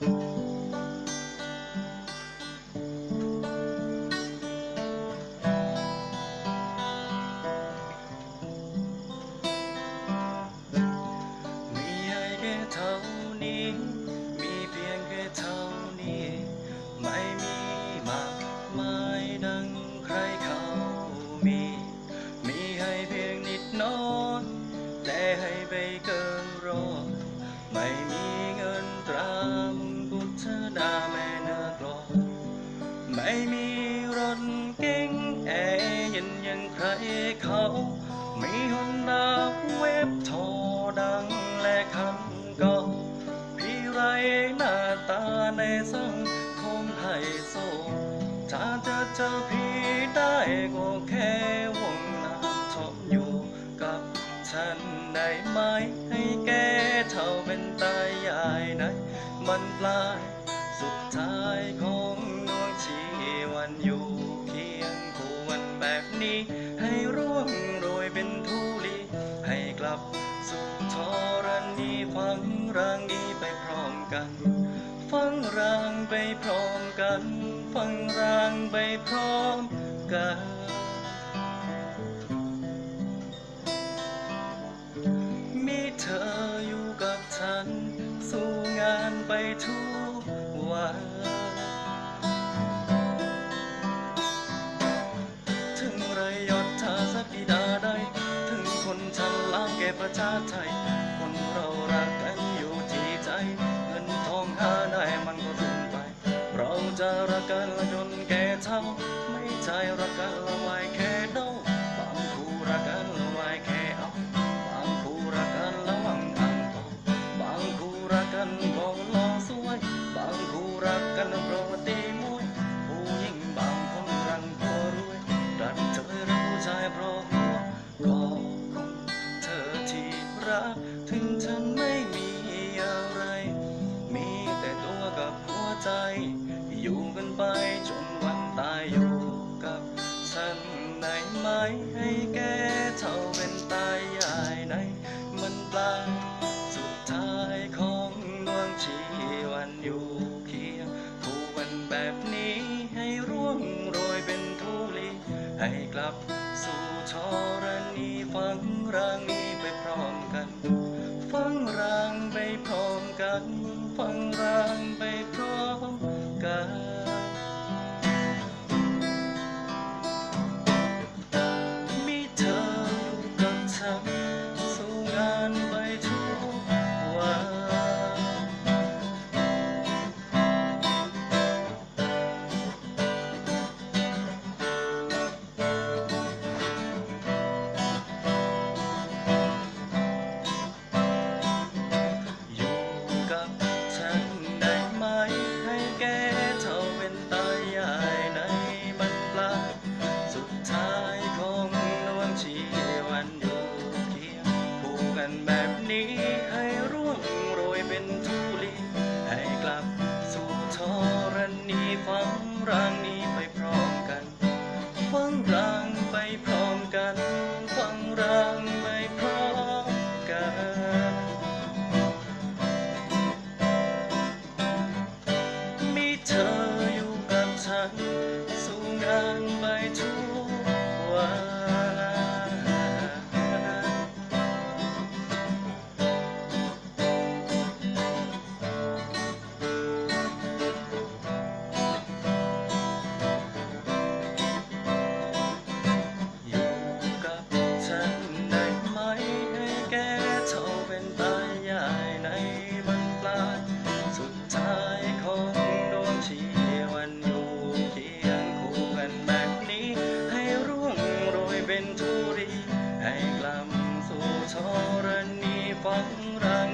มีให้แค่เท่านี้ มีเพียงแค่เท่านี้ ไม่มีมากมายดังใครเขามี มีให้เพียงนิดน้อยแต่ให้ไปเกินรอยไม่มีเงินตรา มีหนดาเว็บโทรดังและคำเก่าพี่ไรหน้าตาในสังคมไฮโซถ้าจะเจอพี่ได้ก็แค่วงน้ำทมอยู่กับฉันได้ไหมให้แกเท่าเป็นตายายไหนมันปลาย ฟังรางนี้ไปพร้อมกัน ฟังรางไปพร้อมกัน ฟังรางไปพร้อมกันมีเธออยู่กับฉัน สู้งานไปทุกวันถึงไรยศทาสักดิดาใดถึงคนฉันล้างแก่ประชาไทย เรารักกันอยู่ที่ใจ เงินทองหาได้มันก็สูญไป เราจะรักกันจนแก่เท่า ไม่ใช่รักกันละไว้แค่เดาบางคู่รักกันละไว้แค่เอา บางคู่รักกันละหวังอังต่อบางคู่รักกันก็รอสวย บางคู่รักกันเพราะว่าตี อยู่กันไปจนวันตายอยู่กับฉันได้ไหมให้แกเท่าเป็นตายายไหนมันปลายสุดท้ายของดวงชีวันอยู่เคียงคู่วันแบบนี้ให้ร่วงโรยเป็นทุลีให้กลับสู่ชรณีฟังรางนี้ไปพร้อมกัน ฟังรางไปพร้อมกัน ฟังรางไป กั รณีฟังรางนี้ไปพร้อมกัน ฟังรางไปพร้อมกัน ฟังรางไปพร้อมกัน มีเธออยู่กับฉัน สู้งานไปทุกวัน ณี